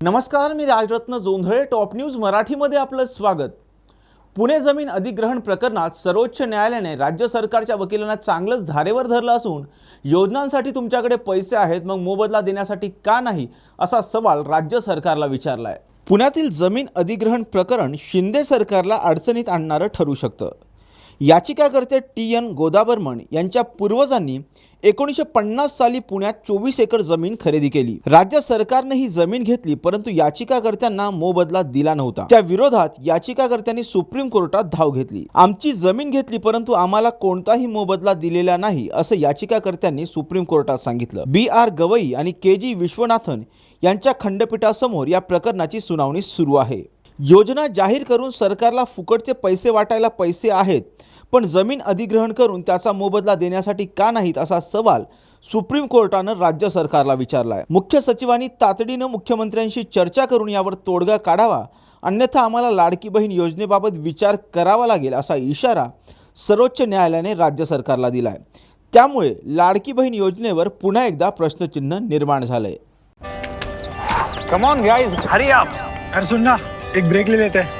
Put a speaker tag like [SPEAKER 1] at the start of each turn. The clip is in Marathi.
[SPEAKER 1] नमस्कार मी राजरत्न जोंधळे टॉप न्यूज मराठीमध्ये आपलं स्वागत. पुणे जमीन अधिग्रहण प्रकरणात सर्वोच्च न्यायालयाने राज्य सरकारच्या वकिलांना चांगलंच धारेवर धरलं असून योजनांसाठी तुमच्याकडे पैसे आहेत मग मोबदला देण्यासाठी का नाही असा सवाल राज्य सरकारला विचारला आहे पुण्यातील जमीन अधिग्रहण प्रकरण शिंदे सरकारला अडचणीत आणणारं ठरू शकतं. याचिकाकर्ते टी एन गोदाबर्मन यांच्या पूर्वजांनी एकोणीसशे पन्नास साली पुण्यात चोवीस एकर जमीन खरेदी केली. राज्य सरकारने ही जमीन घेतली परंतु याचिकाकर्त्यांना मोबदला दिला नव्हता. त्या विरोधात याचिकाकर्त्यांनी सुप्रीम कोर्टात धाव घेतली. आमची जमीन घेतली परंतु आम्हाला कोणताही मोबदला दिलेला नाही असं याचिकाकर्त्यांनी सुप्रीम कोर्टात सांगितलं. बी आर गवई आणि के जी विश्वनाथन यांच्या खंडपीठासमोर या प्रकरणाची सुनावणी सुरू आहे. योजना जाहीर करून सरकारला फुकटचे पैसे वाटायला पैसे आहेत पण जमीन अधिग्रहण करून त्याचा मोबदला देण्यासाठी का नाहीत असा सवाल सुप्रीम कोर्टानं राज्य सरकारला विचारला आहे मुख्य सचिवांनी तातडीनं मुख्यमंत्र्यांशी चर्चा करून यावर तोडगा काढावा अन्यथा आम्हाला लाडकी बहीण योजनेबाबत विचार करावा लागेल असा इशारा सर्वोच्च न्यायालयाने राज्य सरकारला दिला आहे त्यामुळे लाडकी बहीण योजनेवर पुन्हा एकदा प्रश्नचिन्ह निर्माण झालंय.
[SPEAKER 2] Come on guys hurry up
[SPEAKER 3] अरे सुन ना एक ब्रेक ले लेते. हैं